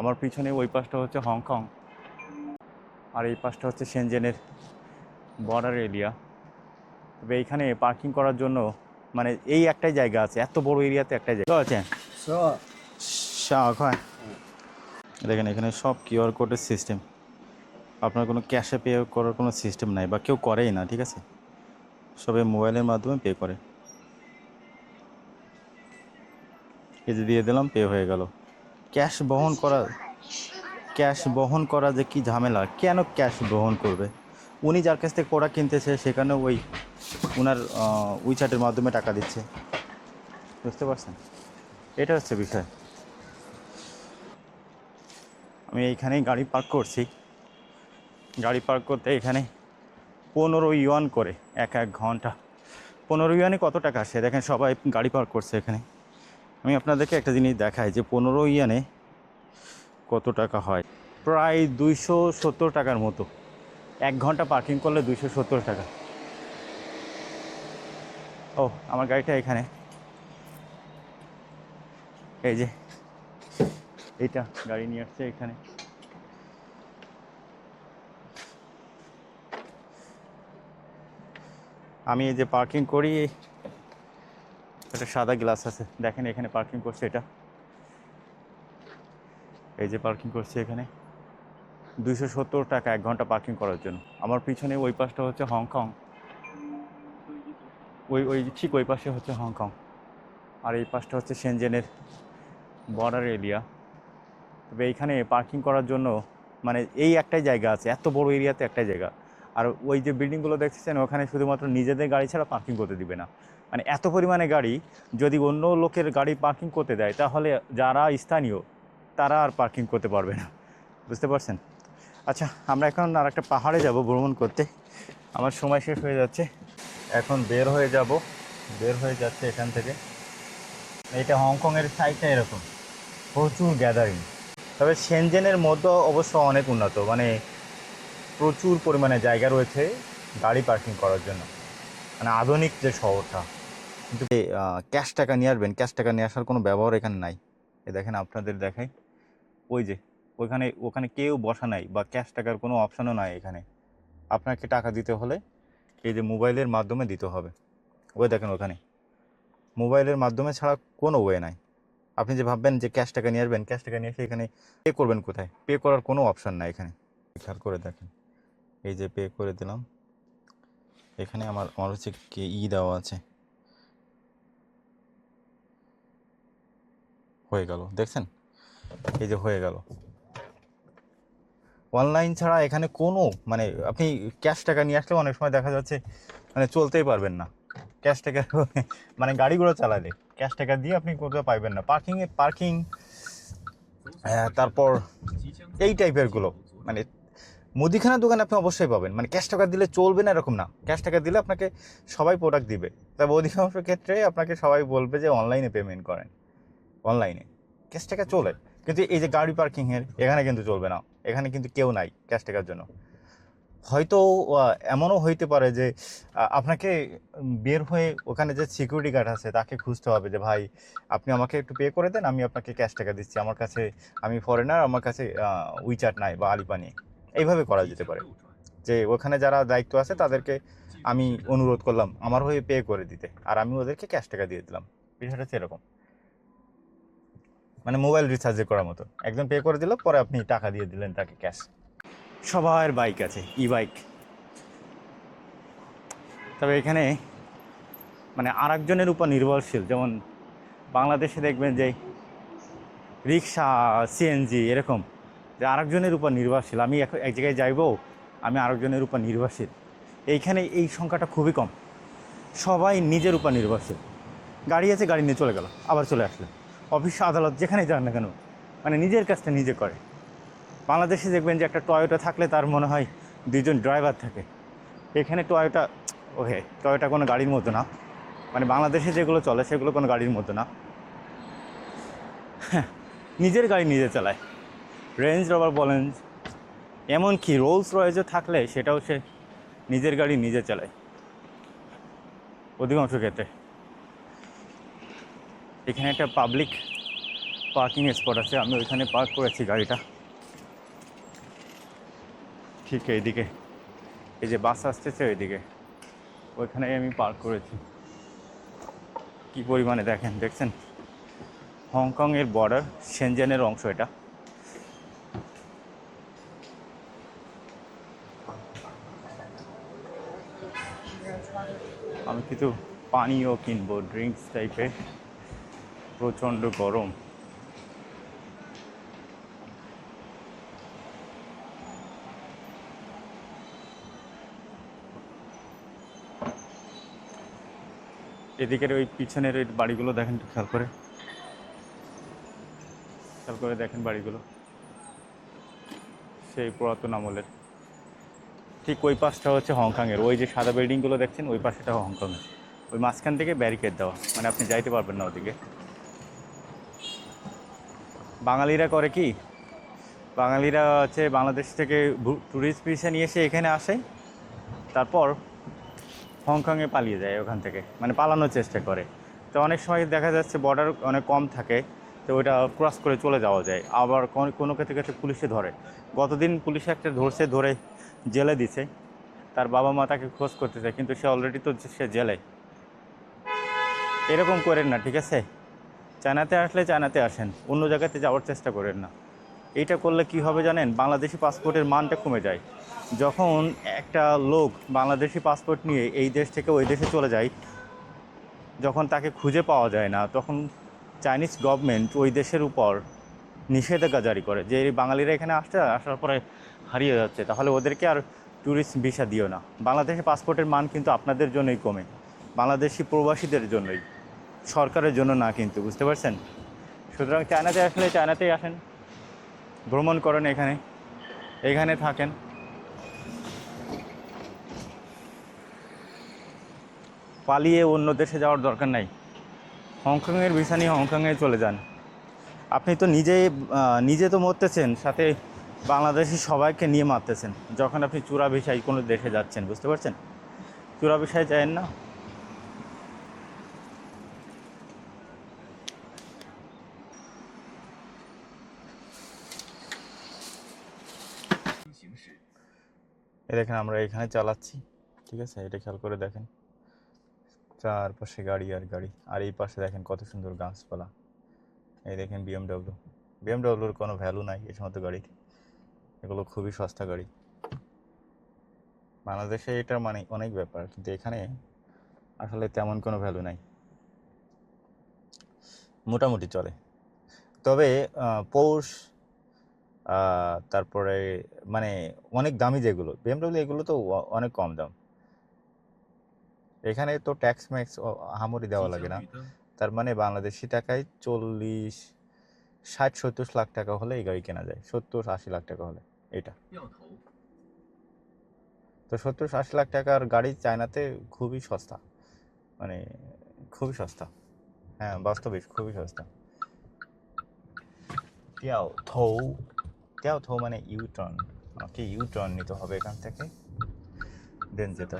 আমার পিছনে ওই পাশটা হচ্ছে হংকং আর এই পাশটা হচ্ছে সেনজেনের বর্ডার এরিয়া তবে এইখানে পার্কিং করার জন্য মানে এই একটাই জায়গা আছে এত বড় এরিয়াতে একটাই জায়গা। আছে শাক হয় দেখেন এখানে সব কিউআর কোডের সিস্টেম আপনার কোনো ক্যাশে পে করার কোনো সিস্টেম নাই বা কেউ করেই না ঠিক আছে? সবাই মোবাইলের মাধ্যমে পে করে। এই যে দিয়ে দিলাম পে হয়ে গেল। ক্যাশ বহন করা, ক্যাশ বহন করা যে কি ঝামেলা? কেন ক্যাশ বহন করবে? উনি যার কাছ থেকে প্রোডাক্ট কিনতেছে সেখানে ওই ওনার উইচ্যাটের মাধ্যমে টাকা দিচ্ছে। বুঝতে পারছেন? এটা হচ্ছে বিষয়। আমি এইখানেই গাড়ি পার্ক করছি। গাড়ি পার্ক করতে এখানে পনেরো ইউয়ান করে, এক এক ঘণ্টা। পনেরো ইউয়ানে কত টাকা আসে? দেখেন সবাই গাড়ি পার্ক করছে এখানে। আমি আপনাদেরকে একটা জিনিস দেখাই যে পনেরো ইয়ানে কত টাকা হয়? প্রায় দুইশো সত্তর টাকার মতো। এক ঘণ্টা পার্কিং করলে দুইশো সত্তর টাকা। ও, আমার গাড়িটা এখানে। এই যে, এইটা গাড়ি নিয়ে আসছে এখানে। আমি এই যে পার্কিং করি একটা সাদা গ্লাস আছে। দেখেন এখানে পার্কিং করছে এটা। এই যে পার্কিং করছে এখানে। দুইশো সত্তর টাকা, এক ঘণ্টা পার্কিং করার জন্য। আমার পিছনে ওই পাশটা হচ্ছে হংকং। ওই ওই ঠিক ওই পাশে হচ্ছে হংকং। আর এই পাশটা হচ্ছে সেনজেনের বর্ডার এরিয়া তবে এইখানে পার্কিং করার জন্য মানে এই একটাই জায়গা আছে, এত বড় এরিয়াতে একটাই জায়গা। আর ওই যে বিল্ডিংগুলো দেখতেছেন, ওখানে শুধুমাত্র নিজেদের গাড়ি ছাড়া পার্কিং করতে দিবে না। মানে এত পরিমাণে গাড়ি, যদি অন্য লোকের গাড়ি পার্কিং করতে দেয়, তাহলে যারা স্থানীয়, তারা আর পার্কিং করতে পারবে না। বুঝতে পারছেন? আচ্ছা আমরা এখন আর একটা পাহাড়ে যাব ভ্রমণ করতে। আমার সময় শেষ হয়ে যাচ্ছে। এখন বের হয়ে যাব। বের হয়ে যাচ্ছে এখান থেকে। এটা হংকংয়ের সাইডটা এরকম। প্রচুর গ্যাদারিং তবে সেনজেনের মধ্যে অবশ্য অনেক উন্নত। মানে প্রচুর পরিমাণে জায়গা রয়েছে গাড়ি পার্কিং করার জন্য। মানে আধুনিক যে শহরটা। কিন্তু ক্যাশ টাকা নিয়ে আসবেন, ক্যাশ টাকা নিয়ে আসার কোনো ব্যবহার এখানে নাই। এ দেখেন আপনাদের দেখাই। ওই যে ওখানে ওখানে কেউ বসা নাই বা ক্যাশ টাকার কোনো অপশনও নাই এখানে। আপনাকে টাকা দিতে হলে এই যে মোবাইলের মাধ্যমে দিতে হবে। ওই দেখেন ওখানে। মোবাইলের মাধ্যমে ছাড়া কোনো ওয়ে নাই। আপনি যে ভাববেন যে ক্যাশ টাকা নিয়ে আসবেন, ক্যাশ টাকা নিয়ে এসে এখানে পে করবেন কোথায়? পে করার কোনো অপশান নাই এখানে। খেয়াল করে দেখেন। এই যে পে করে দিলাম। এখানে আমার আমার হচ্ছে কি ই দেওয়া আছে। হয়ে গেল, দেখছেন? এই যে হয়ে গেল। অনলাইন ছাড়া এখানে কোনো মানে আপনি ক্যাশ টাকা নিয়ে আসলে অনেক সময় দেখা যাচ্ছে মানে চলতেই পারবেন না। ক্যাশ টাকা মানে গাড়িগুলো চালালে ক্যাশ টাকা দিয়ে আপনি কোথাও পাইবেন না। পার্কিংয়ে পার্কিং তারপর এই টাইপেরগুলো মানে মুদিখানার দোকানে আপনি অবশ্যই পাবেন। মানে ক্যাশ টাকা দিলে চলবে না এরকম না। ক্যাশ টাকা দিলে আপনাকে সবাই প্রোডাক্ট দিবে। তবে অধিকাংশ ক্ষেত্রে আপনাকে সবাই বলবে যে অনলাইনে পেমেন্ট করেন। অনলাইনে ক্যাশ টাকা চলে। কিন্তু এই যে গাড়ি পার্কিংয়ের এখানে কিন্তু চলবে না। এখানে কিন্তু কেউ নাই ক্যাশ টাকার জন্য। হয়তো এমনও হইতে পারে যে আপনাকে বের হয়ে ওখানে যে সিকিউরিটি গার্ড আছে, তাকে খুঁজতে হবে যে, ভাই, আপনি আমাকে একটু পে করে দেন, আমি আপনাকে ক্যাশ টাকা দিচ্ছি। আমার কাছে, আমি ফরেনার আমার কাছে উইচাট নাই বা আলিপা নেই। এইভাবে করা যেতে পারে। যে ওখানে যারা দায়িত্ব আছে তাদেরকে আমি অনুরোধ করলাম, আমার হয়ে পে করে দিতে। আর আমি ওদেরকে ক্যাশ টাকা দিয়ে দিলাম। বিষয়টা এরকম। মানে মোবাইল রিচার্জে করার মতো। একজন পে করে দিল, পরে আপনি টাকা দিয়ে দিলেন তাকে ক্যাশ সবার বাইক আছে ই বাইক তবে এখানে মানে আরেকজনের উপর নির্ভরশীল। যেমন বাংলাদেশে দেখবেন যে রিক্সা সিএনজি এরকম। যে আরেকজনের উপর নির্ভরশীল। আমি এক জায়গায় যাইবো আমি আরেকজনের উপর নির্ভরশীল। এইখানে এই সংখ্যাটা খুবই কম। সবাই নিজের উপর নির্ভরশীল। গাড়ি আছে গাড়ি নিয়ে চলে গেল আবার চলে আসলো। অফিস আদালত যেখানেই যান না কেন মানে নিজের কাজটা নিজে করে। বাংলাদেশে দেখবেন যে একটা টয়োটা থাকলে তার মনে হয় দুইজন ড্রাইভার থাকে। এখানে টয়োটা ওকে টয়োটা কোনো গাড়ির মতো না। মানে বাংলাদেশে যেগুলো চলে সেগুলো কোনো গাড়ির মতো না। হ্যাঁ, নিজের গাড়ি নিজে চালায়। রেঞ্জ রবার বলেন এমনকি রোলস রয়েছে থাকলে সেটাও সে নিজের গাড়ি নিজে চালায়। অধিকাংশ ক্ষেত্রে। এখানে একটা পাবলিক পার্কিং স্পট আছে, আমি ওইখানে পার্ক করেছি গাড়িটা। ঠিক এইদিকে। এই যে বাস আসতেছে ওইদিকে। ওইখানে আমি পার্ক করেছি। কি পরিমাণে দেখেন, দেখছেন? হংকংয়ের বর্ডার সেনজেনের অংশ এটা। আমি কিছু পানীয় কিনবো ড্রিঙ্কস টাইপের প্রচণ্ড গরম। এদিকের ওই পিছনের ওই বাড়িগুলো দেখেন একটু খেয়াল করে। খেয়াল করে দেখেন বাড়িগুলো। সেই পুরাতন আমলের। ঠিক ওই পাশটা হচ্ছে হংকংয়ের। ওই যে সাদা বিল্ডিংগুলো দেখছেন, ওই পাশেটা হংকংয়ের। ওই মাঝখান থেকে ব্যারিকেড দেওয়া। মানে আপনি যাইতে পারবেন না ওদিকে। বাঙালিরা করে কি? বাঙালিরা হচ্ছে বাংলাদেশ থেকে ট্যুরিস্ট ভিসা নিয়ে এসে এখানে আসে, তারপর হংকংয়ে পালিয়ে যায় ওখান থেকে। মানে পালানোর চেষ্টা করে। তো অনেক সময় দেখা যাচ্ছে বর্ডার অনেক কম থাকে, তো ওইটা ক্রস করে চলে যাওয়া যায়। আবার কোনো ক্ষেত্রে ক্ষেত্রে পুলিশে ধরে। গতদিন পুলিশে একটা ধরছে, ধরে জেলে দিছে। তার বাবা মা তাকে খোঁজ করতেছে, কিন্তু সে অলরেডি তো সে জেলে। এরকম করেন না, ঠিক আছে? চায়নাতে আসলে চায়নাতে আসেন, অন্য জায়গাতে যাওয়ার চেষ্টা করেন না। এইটা করলে কি হবে জানেন? বাংলাদেশি পাসপোর্টের মানটা কমে যায়। যখন একটা লোক বাংলাদেশি পাসপোর্ট নিয়ে এই দেশ থেকে ওই দেশে চলে যায়, যখন তাকে খুঁজে পাওয়া যায় না, তখন চাইনিজ গভর্নমেন্ট ওই দেশের উপর নিষেধাজ্ঞা জারি করে যে বাঙালিরা এখানে আসছে, আসার পরে হারিয়ে যাচ্ছে, তাহলে ওদেরকে আর ট্যুরিস্ট ভিসা দিও না। বাংলাদেশি পাসপোর্টের মান কিন্তু আপনাদের জন্যই কমে, বাংলাদেশি প্রবাসীদের জন্যই, সরকারের জন্য না কিন্তু, বুঝতে পারছেন? সুতরাং চায়নাতে আসলে চায়নাতেই আসেন, ভ্রমণ করেন এখানে এখানে থাকেন। পালিয়ে অন্য দেশে যাওয়ার দরকার নাই। হংকংয়ের ভিসা নিয়ে হংকংয়ে চলে যান। আপনি তো নিজে নিজে তো মরতেছেন, সাথে বাংলাদেশি সবাইকে নিয়ে মারতেছেন। যখন আপনি চূড়া ভিসায় কোনো দেশে যাচ্ছেন, বুঝতে পারছেন? চূড়া ভিসায় যায়েন না। দেখেন, আমরা এখানে চালাচ্ছি। ঠিক আছে? এটা খেয়াল করে দেখেন। চারপাশে গাড়ি আর গাড়ি। আর এই পাশে দেখেন কত সুন্দর গাছপালা। এই দেখেন বিএমডব্লিউ বিএমডব্লিউর কোনো ভ্যালু নাই এই সমস্ত গাড়ির এগুলো খুবই সস্তা গাড়ি বাংলাদেশে এটার মানে অনেক ব্যাপার কিন্তু এখানে আসলে তেমন কোনো ভ্যালু নাই। মোটামুটি চলে। তবে পৌষ তারপরে মানে অনেক দামি যেগুলো বিএমডব্লিউ এগুলো তো অনেক কম দাম। এখানে তো ট্যাক্স ম্যাক্স হামরি দেওয়া লাগে না। তার মানে বাংলাদেশি টাকায় চল্লিশ ষাট সত্তর লাখ টাকা হলে এই গাড়ি কেনা যায়। সত্তর আশি লাখ টাকা হলে। এটা। তো সত্তর আশি লাখ টাকার গাড়ি চায়নাতে খুবই সস্তা। মানে খুবই সস্তা। হ্যাঁ বাস্তবে খুবই সস্তা। তিয়াও থৌ তিয়াও থৌ মানে ইউ টার্ন আমাকে ইউ টার্ন নিতে হবে এখান থেকে। দেন যেতে